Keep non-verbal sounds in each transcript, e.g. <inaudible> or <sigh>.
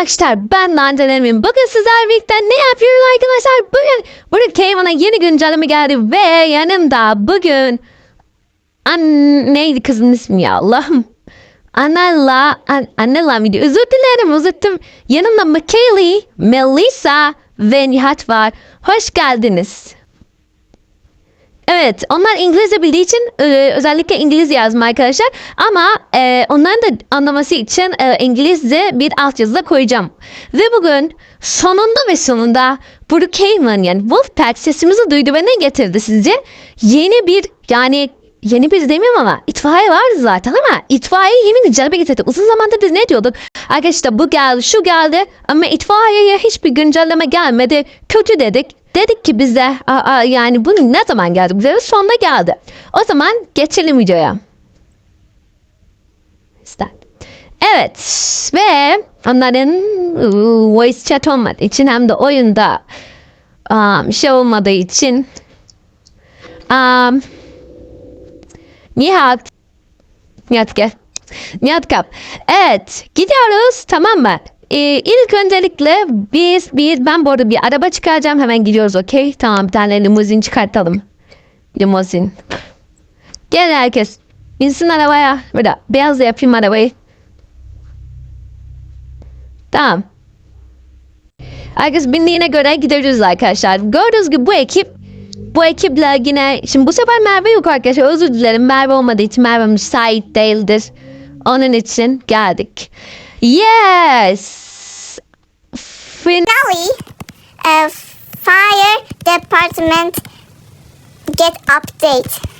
arkadaşlar ben Nanden Emin. Bugün sizler birlikte ne yapıyoruz arkadaşlar? Bugün bugün Kayman'a yeni güncelleme geldi ve yanımda bugün an neydi kızın ismi ya Allah'ım. Annella, an, Annella mıydı? Özür dilerim uzatım. Yanımda Michaeli, Melissa ve Nihat var. Hoş geldiniz. Evet, onlar İngilizce bildiği için e, özellikle İngilizce yazma arkadaşlar. Ama e, onların da anlaması için e, İngilizce bir altyazı da koyacağım. Ve bugün sonunda ve sonunda Brookhaven yani Wolfpack sesimizi duydu ve ne getirdi sizce? Yeni bir yani yeni bir demiyorum ama itfaiye vardı zaten ama itfaiye yeni güncelleme getirdi. Uzun zamandır ne diyorduk? Arkadaşlar bu geldi şu geldi ama itfaiyeye hiçbir güncelleme gelmedi. Kötü dedik. Dedik ki bize "Aa, aa, yani bu ne zaman geldi? Bize sonunda geldi. O zaman geçelim videoya. Start. Evet ve onların ıı, voice chat olmadığı için hem de oyunda um, şey olmadığı için um, Nihat Nihat gel. Nihat kap. Evet gidiyoruz tamam mı? Ee, ilk öncelikle biz bir ben bu arada bir araba çıkaracağım hemen gidiyoruz okey. Tamam bir tane limuzin çıkartalım. Limuzin. Gel herkes. İnsin arabaya. Burada beyaz yapayım arabayı. Tamam. Herkes bindiğine göre gideriz arkadaşlar. Gördüğünüz gibi bu ekip bu ekiple yine şimdi bu sefer Merve yok arkadaşlar özür dilerim Merve olmadığı için Merve müsait değildir. Onun için geldik. Yes. Fin Sally, uh, fire department get update.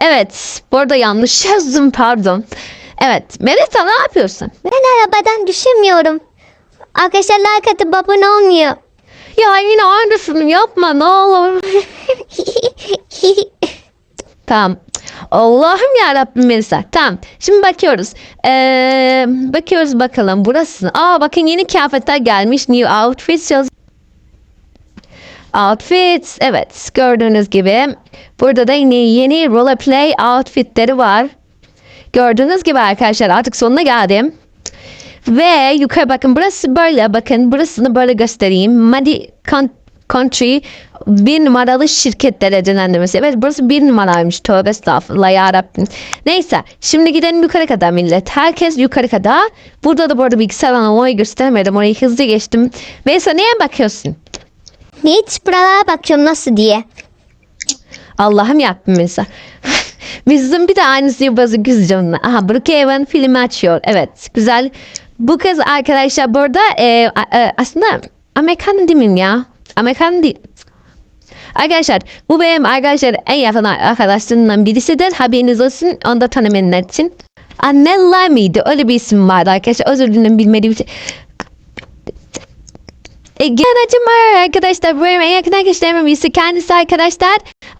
evet bu arada yanlış <laughs> yazdım pardon. Evet Melisa ne yapıyorsun? Ben arabadan düşemiyorum. Arkadaşlar like atıp abone olmuyor. Ya yine aynısını yapma ne olur. <laughs> Tamam. Allah'ım ya Rabbim Melisa. Tamam. Şimdi bakıyoruz. Ee, bakıyoruz bakalım burası. Aa bakın yeni kıyafetler gelmiş. New outfits yaz- Outfits. Evet. Gördüğünüz gibi. Burada da yine yeni roleplay outfitleri var. Gördüğünüz gibi arkadaşlar artık sonuna geldim. Ve yukarı bakın burası böyle bakın burasını böyle göstereyim. Con- Country bir numaralı şirket derecelendirmesi. Evet burası bir numaraymış. Tövbe estağfurullah yarabbim. Neyse şimdi gidelim yukarı kadar millet. Herkes yukarı kadar. Burada da bu arada bilgisayardan orayı göstermedim. Orayı hızlı geçtim. Neyse neye bakıyorsun? Hiç buralara bakıyorum nasıl diye. Allah'ım mesela. Bizim <laughs> bir de aynısı yapası kız canına. Aha Brookhaven filmi açıyor. Evet güzel. Bu kız arkadaşlar burada e, e, aslında Amerikan değil miyim ya? Amerikan değil. Arkadaşlar bu benim arkadaşlar en yakın arkadaşlarımdan birisidir. Haberiniz olsun. Onu da tanımanın için. Annella mıydı? Öyle bir isim vardı arkadaşlar. Özür dilerim bilmediğim için. E, Genacım var arkadaşlar. Bu benim en yakın arkadaşlarımın birisi. Kendisi arkadaşlar.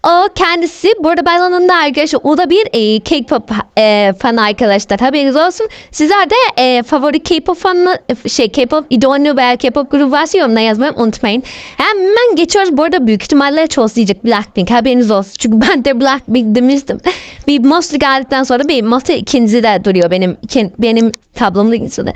O kendisi burada balonunda arkadaşlar. O da bir e, K-pop e, fanı arkadaşlar. Haberiniz olsun. Sizler de e, favori K-pop fanı şey K-pop idolünü veya K-pop grubu varsa yorumlara yazmayı unutmayın. Hemen geçiyoruz. Bu arada büyük ihtimalle çoğusu diyecek Blackpink. Haberiniz olsun. Çünkü <laughs> ben de Blackpink demiştim. bir Mostly geldikten sonra bir Mostly ikinci de duruyor benim benim tablomda ikincisi de.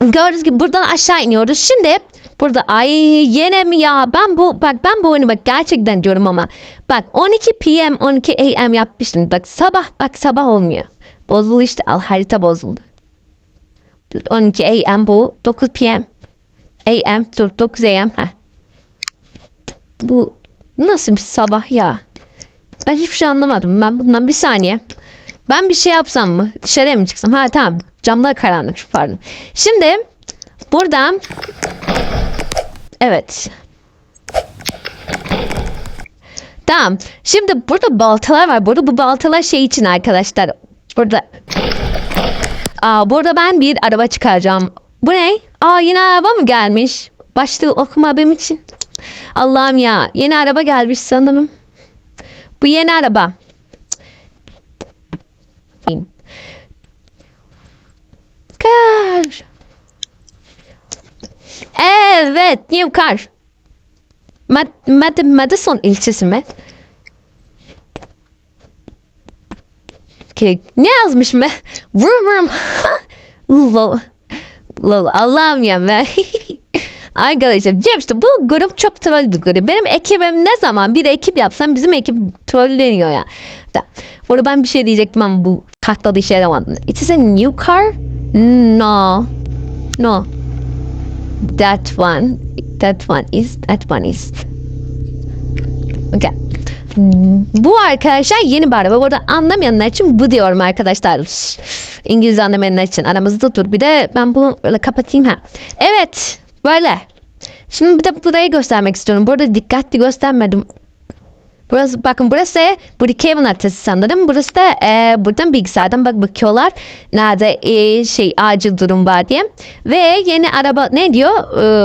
Gördüğünüz gibi buradan aşağı iniyoruz. Şimdi burada ay yine mi ya ben bu bak ben bu oyunu bak gerçekten diyorum ama bak 12 PM 12 AM yapmıştım. Bak sabah bak sabah olmuyor. Bozuldu işte al harita bozuldu. 12 AM bu 9 PM. AM dur 9 AM ha. Bu nasıl bir sabah ya? Ben hiçbir şey anlamadım. Ben bundan bir saniye. Ben bir şey yapsam mı? Dışarıya mı çıksam? Ha tamam. Camlar karanlık. Pardon. Şimdi buradan Evet. Tamam. Şimdi burada baltalar var. Burada bu baltalar şey için arkadaşlar. Burada Aa, burada ben bir araba çıkaracağım. Bu ne? Aa yine araba mı gelmiş? Başlığı okuma benim için. Allah'ım ya. Yeni araba gelmiş sanırım. Bu yeni araba. Kar. Evet, New Car. Mad Mad Madison ilçesi mi? Okay. Ne yazmışım ben? Vrum vrum. <laughs> Lol. Lol. Allah'ım ya ben. <laughs> Arkadaşlar Cem işte bu grup çok troll bir grup. Benim ekibim ne zaman bir ekip yapsam bizim ekip trolleniyor ya. Da. Burada ben bir şey diyecektim ama bu katladı işe yaramadı. It is a new car? No. No. That one. That one is. That one is. Okay. Bu arkadaşlar yeni bir araba. Burada anlamayanlar için bu diyorum arkadaşlar. İngilizce anlamayanlar için aramızda dur. Bir de ben bunu böyle kapatayım ha. Evet. Böyle. Şimdi bir de burayı göstermek istiyorum. Burada dikkatli göstermedim. Burası bakın burası buradaki evin haritası sanırım. Burası da e, buradan bilgisayardan bak bakıyorlar. Nerede e, şey acil durum var diye. Ve yeni araba ne diyor?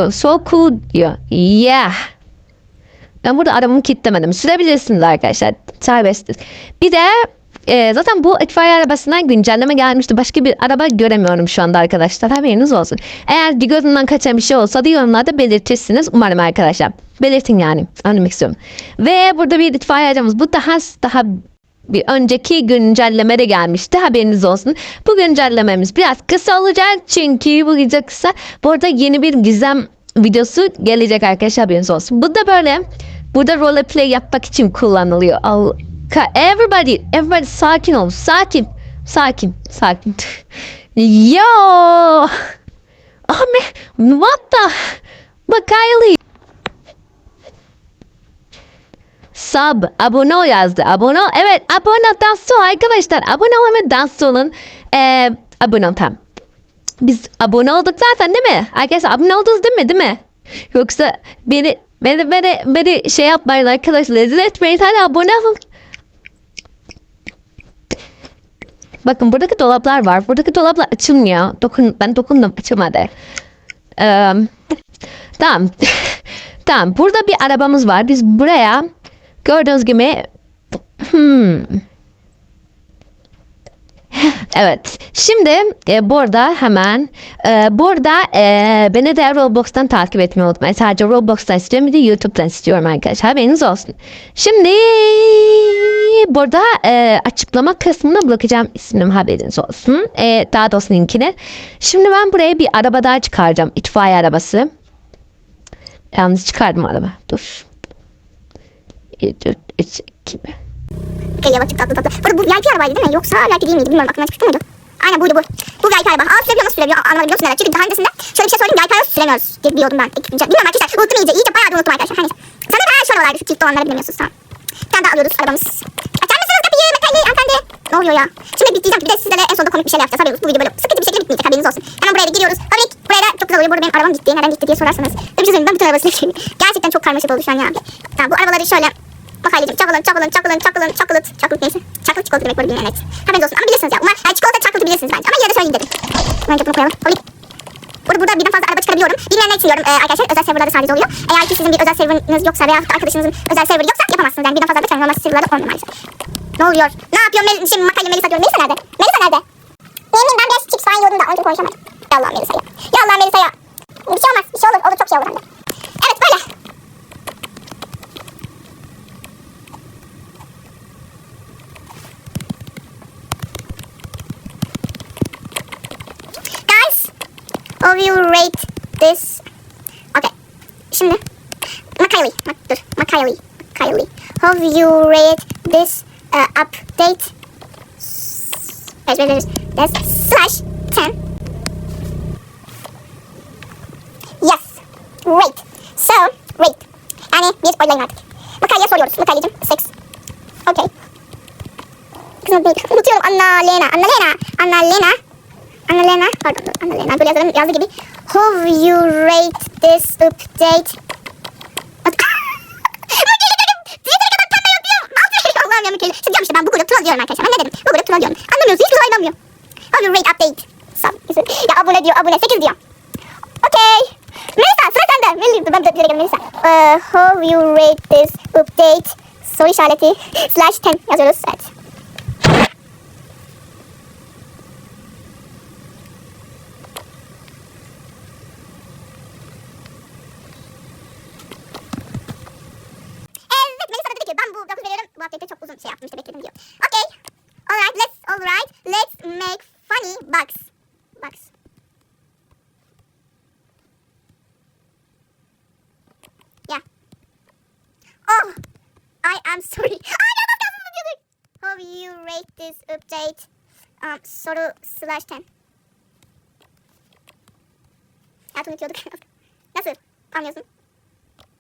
E, so cool diyor. Yeah. Ben burada arabamı kilitlemedim. Sürebilirsiniz arkadaşlar. Serbestsiz. Bir de e, zaten bu itfaiye arabasına güncelleme gelmişti. Başka bir araba göremiyorum şu anda arkadaşlar. Haberiniz olsun. Eğer gözümden kaçan bir şey olsa da yorumlarda belirtirsiniz. Umarım arkadaşlar. Belirtin yani. Anlamak istiyorum. Ve burada bir itfaiye arabamız. Bu daha daha bir önceki güncellemede gelmişti. Haberiniz olsun. Bu güncellememiz biraz kısa olacak. Çünkü bu gece kısa. Bu arada yeni bir gizem videosu gelecek arkadaşlar haberiniz olsun. Bu da böyle burada roleplay yapmak için kullanılıyor. Al Everybody, everybody sakin ol. Sakin. Sakin. Sakin. <laughs> Yo. <laughs> Man. What the? Bak Kylie. Sub, abone ol yazdı. Abone ol. Evet, abone ol arkadaşlar. Abone ol ve danslı olun. Ee, abone ol tamam. Biz abone olduk zaten değil mi? Arkadaşlar abone oldunuz değil mi? Değil mi? Yoksa beni beni beni, beni şey yapmayın arkadaşlar. Rezil etmeyin. Hadi abone olun. Bakın buradaki dolaplar var. Buradaki dolaplar açılmıyor. Dokun, ben dokundum açılmadı. Ee, tamam. <laughs> tamam. Burada bir arabamız var. Biz buraya gördüğünüz gibi hmm. <laughs> Evet. Şimdi e, burada hemen e, burada e, beni de Roblox'tan takip etmeyi unutmayın. Sadece Roblox'tan istiyorum bir de YouTube'dan istiyorum arkadaşlar. Haberiniz olsun. Şimdi burada e, açıklama kısmına bırakacağım ismim haberiniz olsun. E, daha doğrusu linkini. Şimdi ben buraya bir araba daha çıkaracağım. İtfaiye arabası. Yalnız çıkardım araba. Dur. 3, 3, 2, Okey yavaş tatlı tatlı. Bu arada bu VIP arabaydı değil mi? Yoksa VIP değil miydi? Bilmiyorum aklımdan çıktı mıydı? Aynen buydu bu. Bu VIP araba. Aa sürebiliyor nasıl sürebiliyor? Anlamadım biliyor musun? Çünkü daha öncesinde şöyle bir şey söyleyeyim. VIP araba süremiyoruz. diye Biliyordum ben. Bilmiyorum arkadaşlar. Unuttum iyice. İyice bayağı da unuttum arkadaşlar. Hani. Sanırım her şey arabalardı. Çift olanları bilemiyorsunuz. Tamam. Bir tane daha alıyoruz arabamız. Açar mısınız kapıyı? Metalli hanımefendi. Ne oluyor ya? Şimdi bitireceğim. Bir de sizlerle en sonunda komik bir şeyler yapacağız. Haberiniz bu video böyle sıkıntı bir şekilde bitmeyecek. Haberiniz olsun. Hemen buraya da giriyoruz. Tabii ki buraya da çok güzel oluyor. Burada benim arabam gitti. Neden gitti diye sorarsanız. Tabii söyleyeyim. Ben bütün arabasını. Gerçekten çok karmaşık oldu şu an ya. Tamam bu arabaları şöyle Bakaylıyım. Chocolate, chocolate, chocolate, chocolate, chocolate, chocolate neyse. Chocolate çikolata demek böyle bilmeyen evet. Haberiniz olsun ama bilirsiniz ya. Bunlar yani çikolata chocolate bilirsiniz bence. Ama yine de söyleyeyim dedim. Önce bunu koyalım. Holik. Burada, burada birden fazla araba çıkarabiliyorum. Bilmeyenler için diyorum ee, arkadaşlar. Özel serverlarda sadece oluyor. Eğer ki sizin bir özel serverınız yoksa veya arkadaşınızın özel server yoksa yapamazsınız. Yani birden fazla araba çıkarın. Normal serverlarda olmuyor maalesef. Ne oluyor? Ne yapıyor? Mel şimdi Makayla Melisa diyorum. Melisa nerede? Melisa nerede? Ne bileyim ben biraz chips falan yiyordum da önce konuşamadım. Ya Allah Melisa ya. Ya Allah Melisa ya. Bir şey olmaz. Bir şey olur. Olur çok şey olur hem de. Evet böyle. Guys, how will you rate this? Okay. Şimdi Macaulay, Mak dur, Macaulay. How will you rate this uh, update? Wait, wait, wait. That's slash 10. Yes. Great. So, wait. Yani bir spoilerlayın artık. Makaya'ya soruyoruz. Makaya'cığım. 6. Okay. Kızım değil. Unutuyorum. Anna Lena. Anna Lena. Anna Lena. Anna Lena. Pardon. Anna Lena. Böyle yazalım. Yazdığı gibi. How you rate this update? Allah'ım ya mükemmel. Şimdi diyorum işte ben bu grup troll diyorum arkadaşlar. Ben ne dedim? Bu grup troll diyorum. Anlamıyorsunuz. Hiçbir zaman anlamıyor. How you rate update? Sub. Ya abone diyor. Abone. 8 diyor. Okay. Melisa sıra sende. Melisa. Ben de direkt Melisa. Uh, how you rate this update? Soru işareti. Slash 10 yazıyoruz. Evet. Evet Melisa da dedi ki ben bu 9 veriyorum. Bu update'de çok uzun şey yaptım işte bekledim diyor. Okay. Alright let's alright. Alright, let's make bugs. Bugs. Yeah. Oh, I am sorry. <laughs> How you rate this update? Um, soru slash 10. Ya unutuyorduk. Nasıl? Anlıyorsun.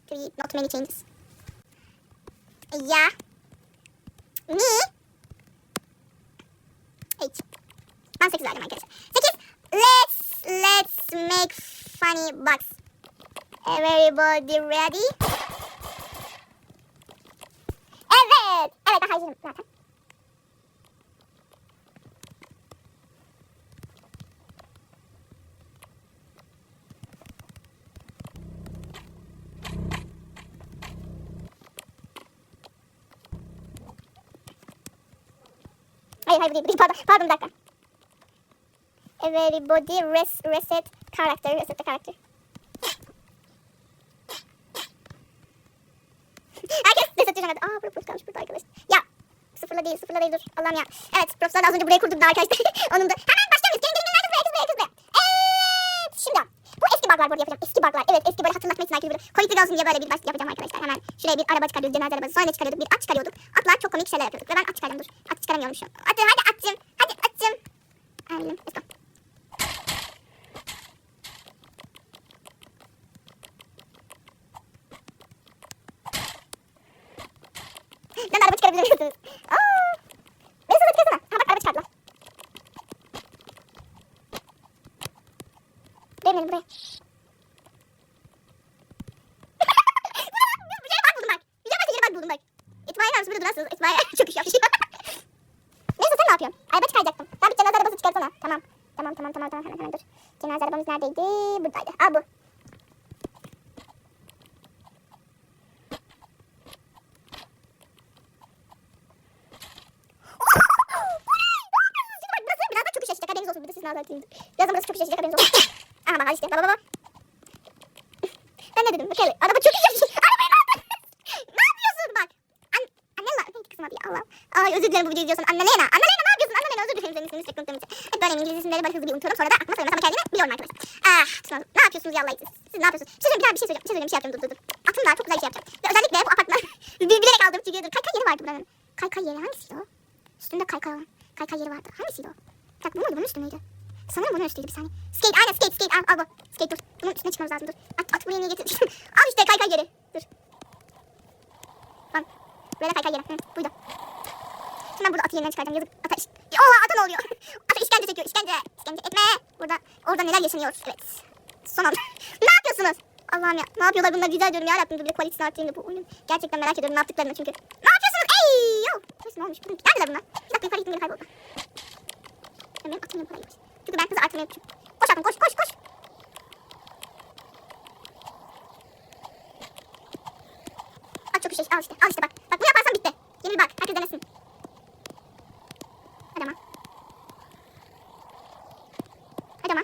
Three, not many changes. Yeah. Me. Eight. Ben 8 verdim arkadaşlar. 8. Let's let's make funny bugs. Everybody ready? Evet. Evet ben harcadım zaten. Hayır. Everybody res reset character. Reset the character. Herkes reset düzenledi. Aa burada kalmış burada arkadaşlar. Ya sıfırla değil sıfırla değil dur. Allah'ım ya. Evet profesör az önce burayı kurduk da arkadaşlar. <laughs> Onun da hemen başlıyoruz. Gelin gelin gelin herkes buraya herkes buraya. Evet şimdi. Bu eski buglar burada yapacağım. Eski buglar. Evet eski böyle hatırlatmak için herkes böyle. Bir olsun diye böyle bir baş yapacağım arkadaşlar. Hemen şuraya bir araba çıkarıyoruz. Cenaze arabası. Sonra ne çıkarıyorduk? Bir at çıkarıyorduk. Atlar çok komik şeyler yapıyorduk. Ve ben at çıkardım dur. At çıkaramıyorum şu an. Atçım. Hadi atçım. Hadi let's go. Ben araba çıkarabilir misiniz? Aaa. Beni sızı çıkarsana. Ha bak araba çıkardılar. Benim buraya. <laughs> Yere bak buldum bak. Güzel bak yere bak buldum bak. İtfaiye arası burada durarsınız. İtfaiye <laughs> çok iş yapmış. <laughs> Neyse sen ne yapıyorsun? Araba çıkaracaktım. Sen bir cenaze arabası çıkarsana. Tamam. Tamam tamam tamam tamam hemen hemen dur. Cenaze arabamız neredeydi? Buradaydı. Aa bu. Bak burası al işte baba baba. Ben ne dedim? Bakalım. Araba çok işleşecek. <laughs> Arabayı ne yaptın? ne yapıyorsun bak? An Annella. Neydi kızım ya Allah. Ay özür dilerim bu videoyu izliyorsun. Annalena. Annalena ne yapıyorsun? Annalena özür dilerim senin ismini sürekli için. Hep böyle İngiliz isimleri böyle hızlı bir unutuyorum. Sonra da aklıma ama kendimi biliyorum arkadaşlar. Ah tutmadım. Ne yapıyorsunuz ya Allah için? Siz ne yapıyorsunuz? Bir şey söyleyeyim. Bir şey söyleyeceğim. Bir şey söyleyeceğim. Bir şey yapacağım. Dur dur dur. Aklım var. Çok güzel bir şey yapacağım. Ve özellikle bu apartman <laughs> bilerek aldım çünkü dur. Kaykay yeri vardı buranın. Kaykay yeri hangisiydi o? Üstünde kaykay olan. Kaykay yeri vardı. Hangisiydi o? Dakika bu muydu? Bunun üstü müydü? Sanırım bunun üstüydü bir saniye. Skate aynen skate skate al, al bu. Skate dur. Bunun üstüne çıkmamız lazım dur. At, at buraya niye getirdim? <laughs> al işte kaykay yeri. Dur. Lan. Böyle kaykay yeri. Hı, buydu. Şimdi ben burada atı yerinden çıkaracağım. Yazık ata iş... Oha ata ne oluyor? <laughs> ata işkence çekiyor. İşkence. İşkence etme. Burada. Orada neler yaşanıyor? Evet. Son anda. <laughs> ne yapıyorsunuz? Allah'ım ya. Ne yapıyorlar bunlar? Rica ediyorum ya Rabbim. Dur bir kvalitesini arttırayım da bu oyunun. Gerçekten merak ediyorum ne yaptıklarını çünkü. Ne yapıyorsunuz? Ey yo. Neyse ne olmuş? Neredeler bunlar? Bir dakika yukarı gittim geri kayboldu. Ben benim atım yok parayı. Çünkü ben kızı artırmayı unutmuşum. Koş atım koş koş koş. Bak çok şey. Al işte. Al işte bak. Bak bunu yaparsan bitti. Bir bak. Herkes denesin. Hadi ama. Hadi ama.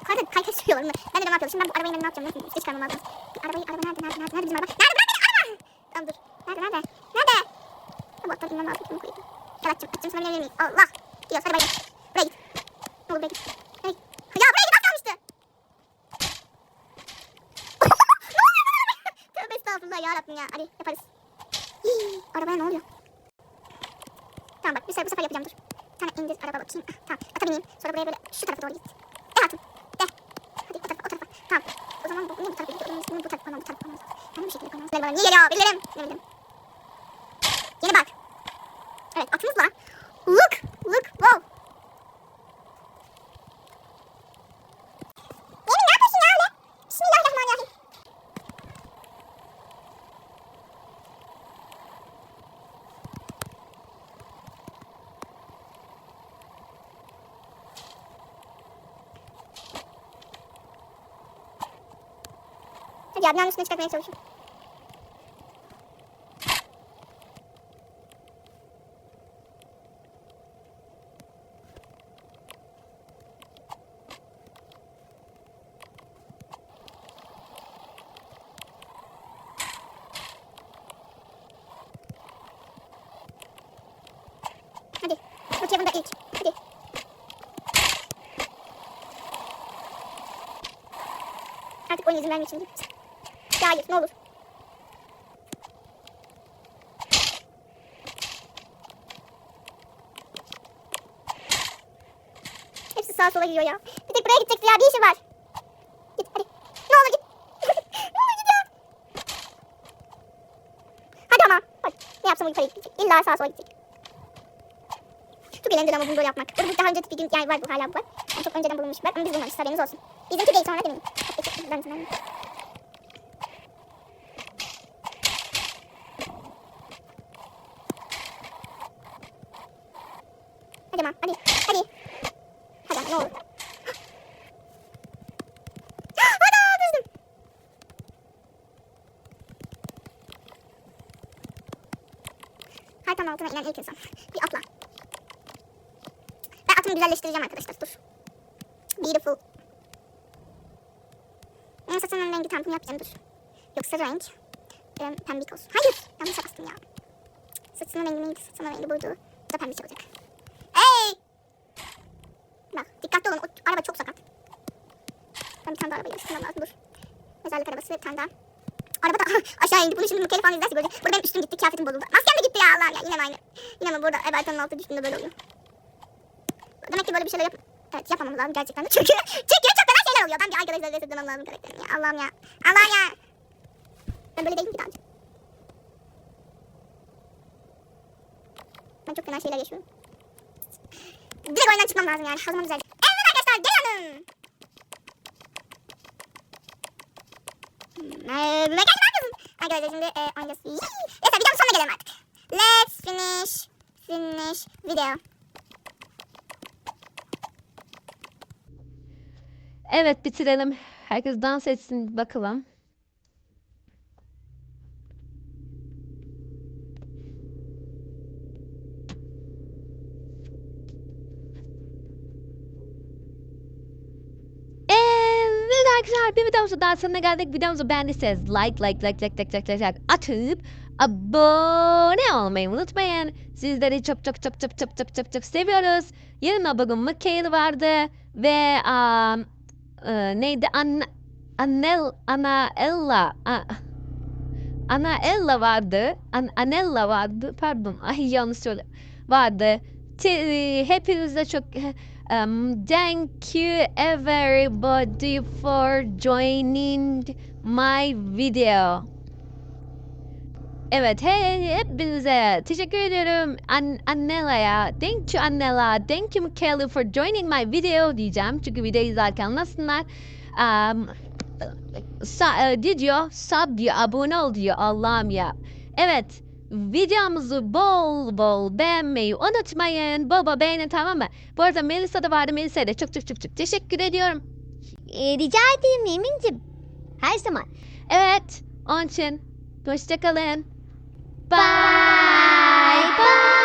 Yukarıda kaykay sürüyorlar bunlar. Ben de ne yapıyordum? Şimdi ben bu arabayı ne yapacağım? Nasıl üste çıkarmam lazım. Arabayı, araba nerede, nerede, nerede, bizim araba? Nerede, nerede, araba? Tamam dur. Nerede, nerede? Nerede? Bu atlar bilmem lazım. Bunu koyayım. Açacağım, açacağım sana binebilir miyim? Allah. Gidiyoruz, hadi bay bay. Buraya git. Ne olur buraya git. Git. Ya buraya git, az kalmıştı. ne oluyor bu arabaya? Tövbe estağfurullah yarabbim ya. Hadi yaparız. Hii, arabaya ne oluyor? Tamam bak, bir sefer, bu sefer yapacağım dur. Bir tane indir araba bakayım. Ah, tamam, ata bineyim. Sonra buraya böyle şu tarafa doğru git. De hatun. De. Hadi o tarafa, o tarafa. Tamam. O zaman bu, niye bu tarafa gidiyor? Bu tarafa koymam, bu tarafa koymam. Ben de bir şekilde koymam. Bana niye geliyor? Bilirim. Ne bileyim. Yeni bak. Evet, atımızla. Look, look, wow. Yemin ne yapıyorsun ya öyle? Bismillahirrahmanirrahim. Hadi ya binanın üstüne çıkartmaya çalışıyorum. Hadi. Bakayım bunda ilk. Hadi. Artık oyun izin vermek için. Ya hayır ne olur. Hepsi sağa sola gidiyor ya. Bir tek buraya gidecekti ya. Bir işi var. Git hadi. Ne olur git. <laughs> ne olur git ya. Hadi ama. Bak ne yapsam yukarı gidecek. İlla sağa sola gidecek. Çok eğlenceli ama bunu böyle yapmak. Burada daha önce bir gün yani var bu hala bu var. Yani çok önceden bulunmuş var ama biz bulmamışız haberiniz olsun. Bizimki değil sonra demeyin. Ederim sana. Hadi ama hadi hadi. Hadi ama ne olur. Haritanın altına inen ilk insan. Bir atla. Ben atımı güzelleştireceğim arkadaşlar. Dur. Beautiful. En saçının rengi tampon yapacağım dur. Yoksa renk. E, pembik olsun. Hayır. Yanlış bastım ya. Saçının rengi neydi? Saçının rengi buydu. Bu da pembik olacak. Hey! Bak dikkatli olun. O araba çok sakat. Ben bir tane daha araba yarıştırmam lazım. Dur. Mezarlık arabası ve bir tane daha. Araba da aşağı indi. Bunu şimdi mükellef falan izlerse görecek. Burada benim üstüm gitti. Kıyafetim bozuldu. Maskem de gitti ya Allah'ım ya. Yine mi aynı? Yine mi burada Eberton'un altı düştüğünde böyle oluyor. Demek ki böyle bir şeyler yap... Evet yapmamam lazım gerçekten de. <laughs> Çünkü, çünkü çok şeyler oluyor. Ben bir arkadaşlar resetlemem lazım karakterimi ya. Allah'ım ya. Allah'ım ya. Ben böyle değilim ki daha. Ben çok fena şeyler yaşıyorum. Direkt oyundan çıkmam lazım yani. O güzel. Evet arkadaşlar gelin. Hmm, ne geldi arkadaşım? Arkadaşlar şimdi e, oynayacağız. Neyse videonun sonuna gelelim artık. Let's finish. Finish video. Evet bitirelim. Herkes dans etsin bakalım. Arkadaşlar bir videomuzun daha sonuna geldik. Videomuzu beğendiyseniz like like like like like like like atıp abone olmayı unutmayın. Sizleri çok çok çok çok çok çok çok çok seviyoruz. Yanımda bugün Mikael vardı ve um, e, neydi? An Anel Ana Ella A- Ana Ella vardı. An Anella vardı. Pardon. <laughs> Ay yanlış söyledim. Vardı. Te- hepinize çok um, thank you everybody for joining my video. Evet, he, hepinize teşekkür ediyorum An Annella'ya. Thank you Annella. Thank you Michaela for joining my video diyeceğim. Çünkü video izlerken anlasınlar. Um, sa, e, diyor, sub diyor, abone ol diyor Allah'ım ya. Evet, videomuzu bol bol beğenmeyi unutmayın. Bol beğenin tamam mı? Bu arada Melisa da vardı. Melisa'ya da çok çok çok çok teşekkür ediyorum. E, rica ederim Emin'cim. Her zaman. Evet, onun için hoşçakalın. 拜拜。